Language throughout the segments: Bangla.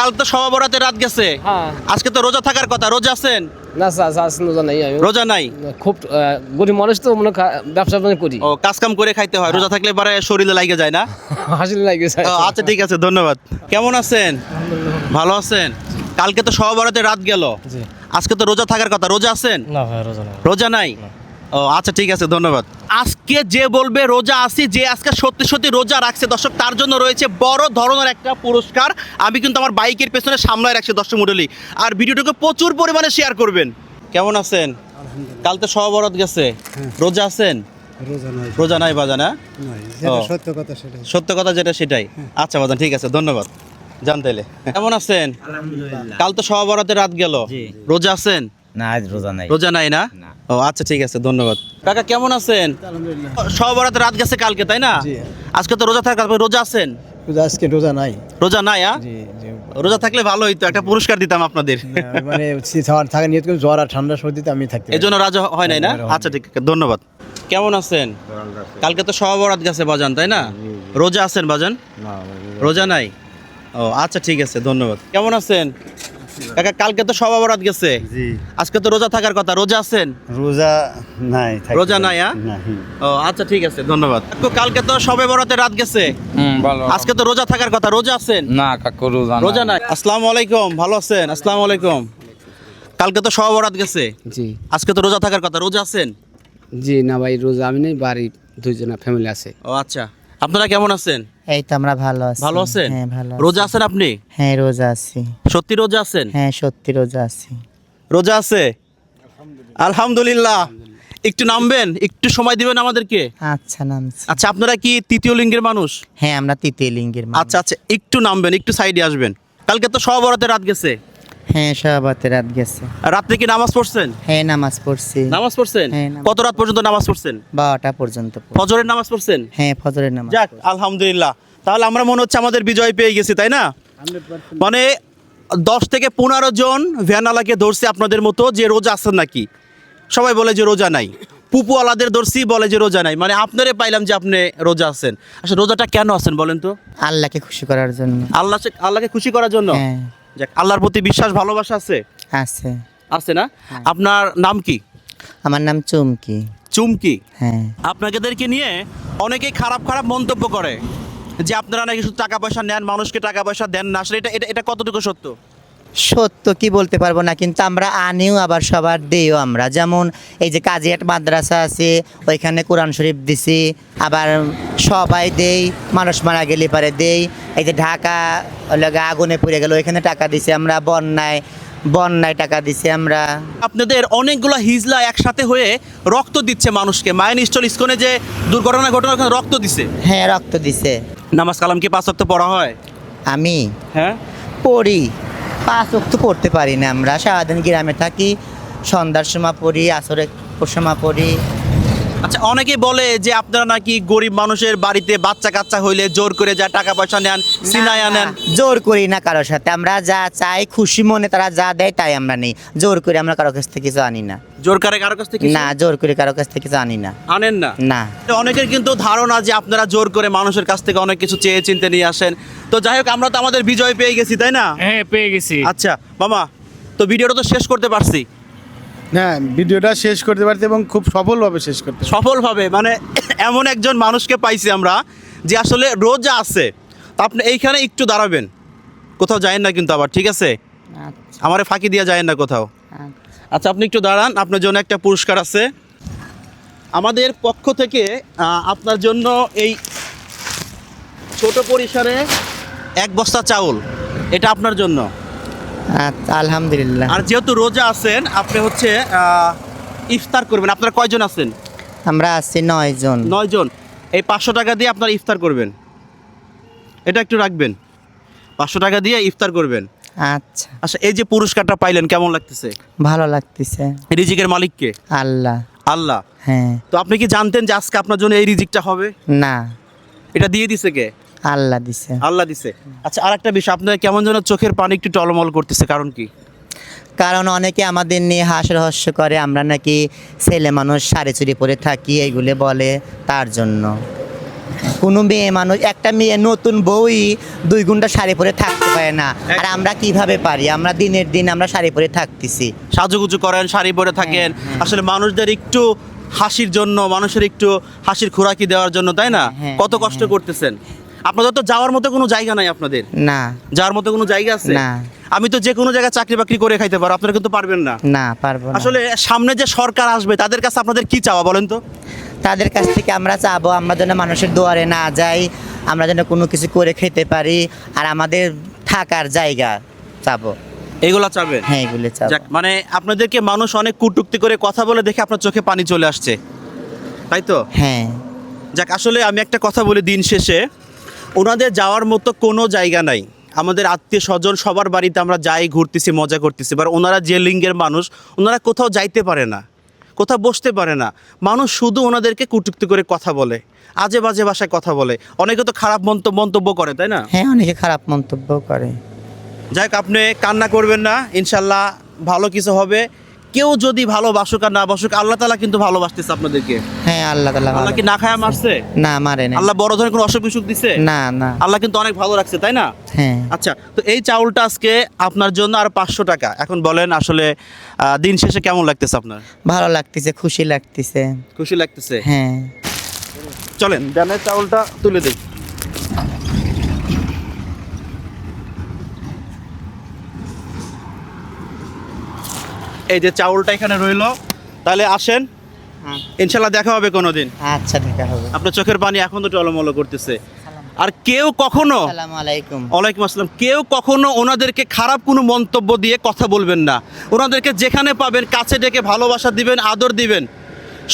কাল তো সবা বরাতে রাত গেছে। হ্যাঁ। আজকে তো রোজা থাকার কথা রোজা আছেন? না স্যার রোজা নাই আমি। রোজা নাই? খুব গরিব মানুষ তো মনে হয় ব্যবসা করি। ও কাজ কাম করে খাইতে হয় রোজা থাকলে পরে শরীরে লাগে যায় না? হাসি লাগে আচ্ছা ঠিক আছে ধন্যবাদ। কেমন আছেন? ভালো আছেন? কালকে তো সবা বরাতে রাত গেল। আজকে তো রোজা থাকার কথা রোজা আছেন? না রোজা নাই। রোজা নাই? ও আচ্ছা ঠিক আছে ধন্যবাদ। আজকে যে বলবে রোজা আসি যে আজকে সত্যি সত্যি রোজা রাখছে দর্শক তার জন্য রয়েছে বড় ধরনের একটা পুরস্কার। আমি কিন্তু আমার বাইকের পেছনে সামলায় রাখছি দর্শক মন্ডলী আর ভিডিওটাকে প্রচুর পরিমাণে শেয়ার করবেন। কেমন আছেন? কাল তো সহবরত গেছে। রোজা আছেন? রোজা নাই। বাজা না নয় যেটা ও। সত্য কথা সেটাই। সত্য কথা যেটা সেটাই। আচ্ছা বাজান ঠিক আছে ধন্যবাদ। জানতেলে কেমন আছেন? কাল তো সহবরতের রাত গেল। রোজা আছেন? না আজ রোজা নাই। রোজা নাই না? না। ও আচ্ছা ঠিক আছে ধন্যবাদ। কাকা কেমন আছেন? সবরাত রাত গেছে কালকে তাই না? আজকে তো রোজা থাকার রোজা আছেন? রোজা আজকে রোজা নাই। রোজা নাই আ? জি জি। রোজা থাকলে ভালো হইতো একটা পুরস্কার দিতাম আপনাদের। মানে ঝড় নিয়ত করে জ্বর আর ঠান্ডা সর্দিতে আমি থাকতে এই জন্য রাজা হয় নাই না? আচ্ছা ঠিক আছে ধন্যবাদ। কেমন আছেন? কালকে তো সবরাত গেছে বাজান তাই না? রোজা আছেন বাজান? রোজা নাই? ও আচ্ছা ঠিক আছে ধন্যবাদ। কেমন আছেন? কাকা কালকে তো সব সবাবরাত গেছে। আজকে তো রোজা থাকার কথা। রোজা আছেন? রোজা নাই রোজা নাই, আ? না, হুম। ও আচ্ছা ঠিক আছে ধন্যবাদ। কালকে তো সবে বরাতে রাত গেছে। আজকে তো রোজা থাকার কথা। রোজা আছেন? না কাকু রোজা রোজা নাই। আসসালামু আলাইকুম ভালো আছেন? আসসালামু আলাইকুম। কালকে তো সব বরাত গেছে। জি। আজকে তো রোজা থাকার কথা। রোজা আছেন? জি না ভাই রোজা আমি নেই বাড়ি দুইজনা ফ্যামিলি আছে। ও আচ্ছা। আপনারা কেমন আছেন? এই তো আমরা ভালো আছি। ভালো আছেন? হ্যাঁ ভালো রোজা আছেন আপনি? হ্যাঁ রোজা আছি। সত্যি রোজা আছেন? হ্যাঁ সত্যি রোজা আছি। রোজা আছে? আলহামদুলিল্লাহ। একটু নামবেন একটু সময় দিবেন আমাদেরকে? আচ্ছা নামছি। আচ্ছা আপনারা কি তৃতীয় লিঙ্গের মানুষ? হ্যাঁ আমরা তৃতীয় লিঙ্গের মানুষ। আচ্ছা আচ্ছা একটু নামবেন একটু সাইডে আসবেন। কালকে তো সব রাত গেছে। হ্যাঁ সবাতে রাত গেছে। রাত্রে কি নামাজ পড়ছেন? হ্যাঁ নামাজ পড়ছি। নামাজ পড়ছেন? হ্যাঁ, কত রাত পর্যন্ত নামাজ পড়ছেন? বারোটা পর্যন্ত ফজরের নামাজ পড়ছেন? হ্যাঁ ফজরের নামাজ যাক আলহামদুলিল্লাহ। তাহলে আমরা মনে হচ্ছে আমাদের বিজয় পেয়ে গেছি তাই না? মানে দশ থেকে পনেরো জন ভ্যানালাকে ধরছে আপনাদের মতো যে রোজা আছেন নাকি। সবাই বলে যে রোজা নাই। পুপুওয়ালাদের ধরছি বলে যে রোজা নাই। মানে আপনারে পাইলাম যে আপনি রোজা আছেন। আচ্ছা রোজাটা কেন আছেন বলেন তো? আল্লাহকে খুশি করার জন্য। আল্লাহ আল্লাহকে খুশি করার জন্য? হ্যাঁ। যাক আল্লাহর প্রতি বিশ্বাস ভালোবাসা আছে? আছে। আছে না? আপনার নাম কি? আমার নাম চুমকি। চুমকি? হ্যাঁ। আপনাদেরকে নিয়ে অনেকেই খারাপ খারাপ মন্তব্য করে যে আপনারা নাকি শুধু টাকা পয়সা নেন মানুষকে টাকা পয়সা দেন না। আসলে এটা এটা এটা কতটুকু সত্য? সত্য কি বলতে পারব না কিন্তু আমরা আনিও আবার সবার দেইও আমরা। যেমন এই যে কাজিয়াট মাদ্রাসা আছে ওইখানে কোরআন শরীফ দিছি আবার সবাই দেই মানুষ মারা গেলে পারে দেই। এই যে ঢাকা লাগে আগুনে পড়ে গেল ওইখানে টাকা দিছি আমরা বন্যায় বন্যায় টাকা দিছি আমরা। আপনাদের অনেকগুলো হিজলা একসাথে হয়ে রক্ত দিচ্ছে মানুষকে। মায়ের নিশ্চল ইস্কনে যে দুর্ঘটনা ঘটনা ওখানে রক্ত দিছে। হ্যাঁ রক্ত দিছে। নামাজ কালাম কি পাঁচ ওয়াক্ত পড়া হয়? আমি? হ্যাঁ। পড়ি। পাঁচ অক্ত পড়তে পারি না আমরা। সারাদিন গ্রামে থাকি, সন্ধ্যার সময় পড়ি আসরে সময় পড়ি। আচ্ছা অনেকে বলে যে আপনারা নাকি গরিব মানুষের বাড়িতে বাচ্চা কাচ্চা হইলে জোর করে যা টাকা পয়সা নেন সিনাই আনেন জোর করি না কারোর সাথে। আমরা যা চাই খুশি মনে তারা যা দেয় তাই আমরা নেই। জোর করে আমরা কারোর কাছ থেকে কিছু আনি না। জোর করে কারও কাছ থেকে না জোর করে কারোর কাছ থেকে কিছু আনি না। আনেন না? না। অনেকের কিন্তু ধারণা যে আপনারা জোর করে মানুষের কাছ থেকে অনেক কিছু চেয়ে চিনতে নিয়ে আসেন। তো যাই হোক আমরা তো আমাদের বিজয় পেয়ে গেছি তাই না? হ্যাঁ পেয়ে গেছি। আচ্ছা মামা তো ভিডিওটা তো শেষ করতে পারছি। হ্যাঁ ভিডিওটা শেষ করতে পারতে এবং খুব সফলভাবে শেষ করতে সফলভাবে মানে এমন একজন মানুষকে পাইছি আমরা যে আসলে রোজা আছে তা আপনি এইখানে একটু দাঁড়াবেন। কোথাও যায়েন না কিন্তু আবার ঠিক আছে? আমারে ফাঁকি দিয়ে যায়েন না কোথাও। আচ্ছা। আপনি একটু দাঁড়ান আপনার জন্য একটা পুরস্কার আছে। আমাদের পক্ষ থেকে আপনার জন্য এই ছোট পরিসরে এক বস্তা চাউল এটা আপনার জন্য। আচ্ছা, আলহামদুলিল্লাহ। আর যেহেতু রোজা আছেন আপনি হচ্ছে ইফতার করবেন। আপনারা কয়জন আছেন? আমরা আছি নয় জন। নয় জন। এই পাঁচশো টাকা দিয়ে আপনার ইফতার করবেন। এটা একটু রাখবেন। পাঁচশো টাকা দিয়ে ইফতার করবেন। আচ্ছা। আচ্ছা এই যে পুরস্কারটা পাইলেন কেমন লাগতেছে? ভালো লাগতেছে। রিজিকের মালিককে? আল্লাহ। আল্লাহ। হ্যাঁ। তো আপনি কি জানতেন যে আজকে আপনার জন্য এই রিজিকটা হবে? না। এটা দিয়ে দিছে কে? আল্লাহ দিছে। আল্লাহ দিছে। আচ্ছা আর একটা বিষয় আপনার কেমন যেন চোখের পানি একটু টলমল করতেছে কারণ কি? কারণ অনেকে আমাদের নিয়ে হাস রহস্য করে আমরা নাকি ছেলে মানুষ সাড়ে চুরি পরে থাকি এইগুলো বলে তার জন্য। কোনো মেয়ে মানুষ একটা মেয়ে নতুন বউই দুই ঘণ্টা শাড়ি পরে থাকতে পারে না। আর আমরা কীভাবে পারি? আমরা দিনের দিন আমরা শাড়ি পরে থাকতেছি। সাজুগুজু করেন শাড়ি পরে থাকেন। হ্যাঁ। আসলে মানুষদের একটু হাসির জন্য মানুষের একটু হাসির খোরাকি দেওয়ার জন্য তাই না? হ্যাঁ, কত কষ্ট করতেছেন। আপনাদের তো যাওয়ার মতো কোনো জায়গা নাই আপনাদের? না। যাওয়ার মতো কোনো জায়গা আছে? না। আমি তো যে কোনো জায়গায় চাকরি বাকরি করে খাইতে পারো আপনারা কিন্তু পারবেন না। না পারব না। আসলে সামনে যে সরকার আসবে তাদের কাছে আপনাদের কি চাওয়া বলেন তো? তাদের কাছ থেকে আমরা চাবো আমরা যেন মানুষের দুয়ারে না যাই আমরা যেন কোনো কিছু করে খেতে পারি আর আমাদের থাকার জায়গা চাবো। এগুলা চাবেন হ্যাঁ এগুলো চাবো। যাক মানে আপনাদেরকে মানুষ অনেক কটূক্তি করে কথা বলে দেখে আপনার চোখে পানি চলে আসছে। তাই তো? হ্যাঁ। যাক আসলে আমি একটা কথা বলি দিন শেষে। ওনাদের যাওয়ার মতো কোনো জায়গা নাই। আমাদের আত্মীয় স্বজন সবার বাড়িতে আমরা যাই ঘুরতেছি মজা করতেছি। এবার ওনারা যে লিঙ্গের মানুষ ওনারা কোথাও যাইতে পারে না কোথাও বসতে পারে না। মানুষ শুধু ওনাদেরকে কুটুক্তি করে কথা বলে আজে বাজে ভাষায় কথা বলে। অনেকে তো খারাপ মন্তব্য মন্তব্য করে তাই না? হ্যাঁ অনেকে খারাপ মন্তব্য করে। যাক আপনি কান্না করবেন না। ইনশাল্লাহ ভালো কিছু হবে। কেউ যদি ভালোবাসুক আর না বাসুক আল্লাহ তালা কিন্তু ভালোবাসতেছে আপনাদেরকে। হ্যাঁ আল্লাহ তালা আল্লাহ কি না খায়া মারছে? না মারে না আল্লাহ বড় ধরনের কোনো অসুখ বিসুখ দিছে? না না। আল্লাহ কিন্তু অনেক ভালো রাখছে তাই না? হ্যাঁ। আচ্ছা তো এই চাউলটা আজকে আপনার জন্য আর পাঁচশো টাকা। এখন বলেন আসলে দিন শেষে কেমন লাগতেছে আপনার? ভালো লাগতেছে খুশি লাগতেছে। খুশি লাগতেছে? হ্যাঁ। চলেন ধানের চাউলটা তুলে দিই। এই যে চাউলটা এখানে রইল তাহলে আসেন। ইনশাল্লাহ দেখা হবে কোনোদিন। আচ্ছা দেখা হবে। আপনার চোখের পানি এখন তো টলমলো করতেছে। আর কেউ কখনো আলাইকুম। ওয়ালাইকুম আসসালাম। কেউ কখনো ওনাদেরকে খারাপ কোনো মন্তব্য দিয়ে কথা বলবেন না। ওনাদেরকে যেখানে পাবেন কাছে ডেকে ভালোবাসা দিবেন আদর দিবেন।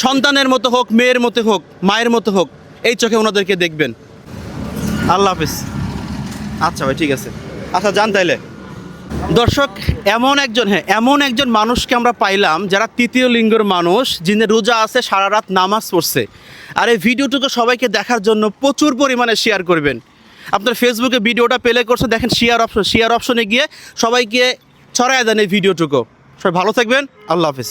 সন্তানের মতো হোক মেয়ের মতো হোক মায়ের মতো হোক এই চোখে ওনাদেরকে দেখবেন। আল্লাহ হাফিজ। আচ্ছা ভাই ঠিক আছে। আচ্ছা যান তাইলে। দর্শক, এমন একজন হ্যাঁ এমন একজন মানুষকে আমরা পাইলাম যারা তৃতীয় লিঙ্গের মানুষ, যিনি রোজা আছে, সারা রাত নামাজ পড়ছে। আর এই ভিডিওটুকু সবাইকে দেখার জন্য প্রচুর পরিমাণে শেয়ার করবেন। আপনার ফেসবুকে ভিডিওটা পেলে করছে, দেখেন শেয়ার অপশন শেয়ার অপশনে গিয়ে সবাইকে ছড়ায় দেন এই ভিডিওটুকু। সবাই ভালো থাকবেন, আল্লাহ হাফিজ।